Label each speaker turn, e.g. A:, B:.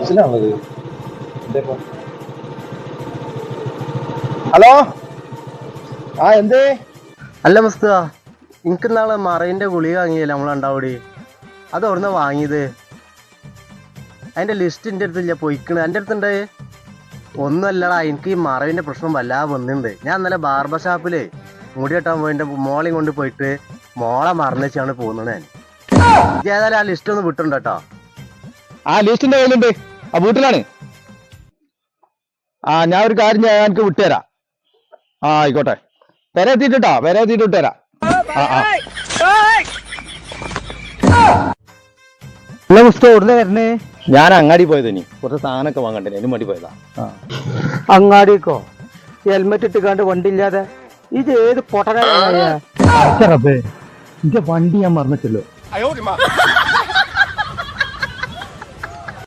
A: പാർസലാണത് hello? ആ എന്തേ?
B: അല്ല മസ്തു എനിക്ക് നാളെ മറയിന്റെ ഗുളിക വാങ്ങിയല്ലേ നമ്മളണ്ടാവൂടി അത് അവിടുന്ന് വാങ്ങിയത്? അതിന്റെ ലിസ്റ്റ് എന്റെ അടുത്തില്ല പൊയ്ക്കണ്. എന്റെ അടുത്തുണ്ട് ഒന്നുമല്ലടാ എനിക്ക് ഈ മറവിന്റെ പ്രശ്നം വല്ലാതെ വന്നിട്ടുണ്ട് ഞാൻ ഇന്നലെ ബാർബർ ഷാപ്പിൽ മുടി കെട്ടാൻ പോയിന്റെ മോളെയും കൊണ്ട് പോയിട്ട് മോളെ മറന്നുവെച്ചാണ് പോകുന്നത് ഞാൻ. ഏതായാലും ആ ലിസ്റ്റ് ഒന്ന് വിട്ടുണ്ട് കേട്ടോ
A: ആ ലിസ്റ്റിന്റെ കയ്യിലുണ്ട് ആ വീട്ടിലാണ്. ആ ഞാൻ ഒരു കാര്യം ഞാൻ എനിക്ക് വിട്ടുതരാ. ആ ആയിക്കോട്ടെ. പെര എത്തിയിട്ടാ പെര എത്തിയിട്ട് വിട്ടുതരാം. ആ ആ
B: അല്ല മുസ്ത എവിടുന്ന വരണേ?
A: ഞാൻ അങ്ങാടി പോയത് ഇനി കുറച്ച് സാധനമൊക്കെ വാങ്ങണ്ടേ അതിന് വേണ്ടി പോയതാ.
B: അങ്ങാടിക്കോ? ഹെൽമെറ്റ് ഇട്ടുകാണ്ട് വണ്ടി ഇല്ലാതെ ഇത് ഏത് പൊട്ടനായ
A: വണ്ടി ഞാൻ മറന്നിട്ടല്ലോ.